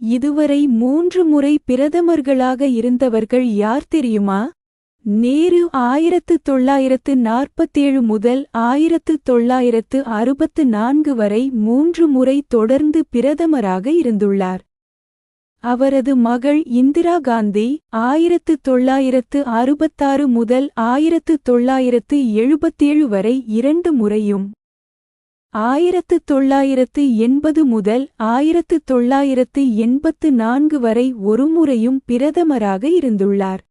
இதுவரை மூன்று முறை பிரதமர்களாக இருந்தவர்கள் யார் தெரியுமா? நேரு ஆயிரத்து தொள்ளாயிரத்து நாற்பத்தேழு முதல் ஆயிரத்து தொள்ளாயிரத்து அறுபத்து நான்கு வரை மூன்று முறை தொடர்ந்து பிரதமராக இருந்துள்ளார். அவரது மகள் இந்திரா காந்தி ஆயிரத்து தொள்ளாயிரத்து அறுபத்தாறு முதல் ஆயிரத்து தொள்ளாயிரத்து எழுபத்தேழு வரை இரண்டு முறையும் ஆயிரத்து தொள்ளாயிரத்து எண்பது முதல் ஆயிரத்து தொள்ளாயிரத்து எண்பத்து நான்கு வரை ஒருமுறையும் பிரதமராக இருந்துள்ளார்.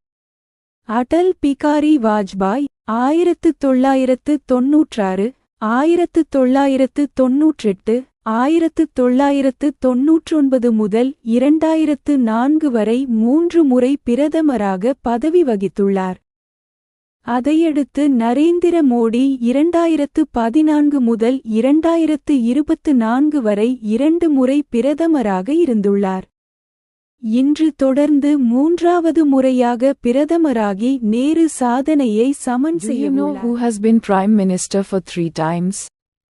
அடல் பிகாரி வாஜ்பாய் ஆயிரத்து தொள்ளாயிரத்து தொன்னூற்றாறு ஆயிரத்து தொள்ளாயிரத்து தொன்னூற்றெட்டு ஆயிரத்து தொள்ளாயிரத்து தொன்னூற்றொன்பது முதல் இரண்டாயிரத்து நான்கு வரை மூன்று முறை பிரதமராக பதவி வகித்துள்ளார். அதையடுத்து நரேந்திர மோடி இரண்டாயிரத்து பதினான்கு முதல் இரண்டாயிரத்து இருபத்து நான்கு வரை இரண்டு முறை பிரதமராக இருந்துள்ளார் இன்று தொடர்ந்து மூன்றாவது முறையாக பிரதமராகி நேரு சாதனையை சமன் Do you know செய்ய who has been Prime Minister for three times?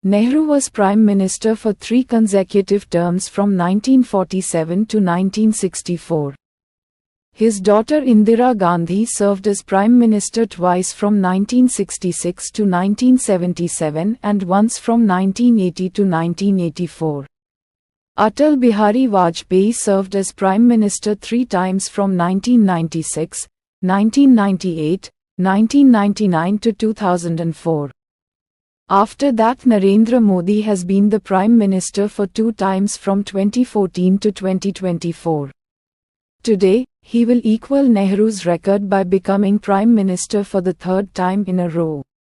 Nehru was Prime Minister for three consecutive terms from 1947 to 1964. His daughter Indira Gandhi served as Prime Minister twice from 1966 to 1977 and once from 1980 to 1984. Atal Bihari Vajpayee served as Prime Minister three times from 1996, 1998, 1999 to 2004. After that Narendra Modi has been the Prime Minister for two times from 2014 to 2024. Today, he will equal Nehru's record by becoming Prime Minister for the third time in a row.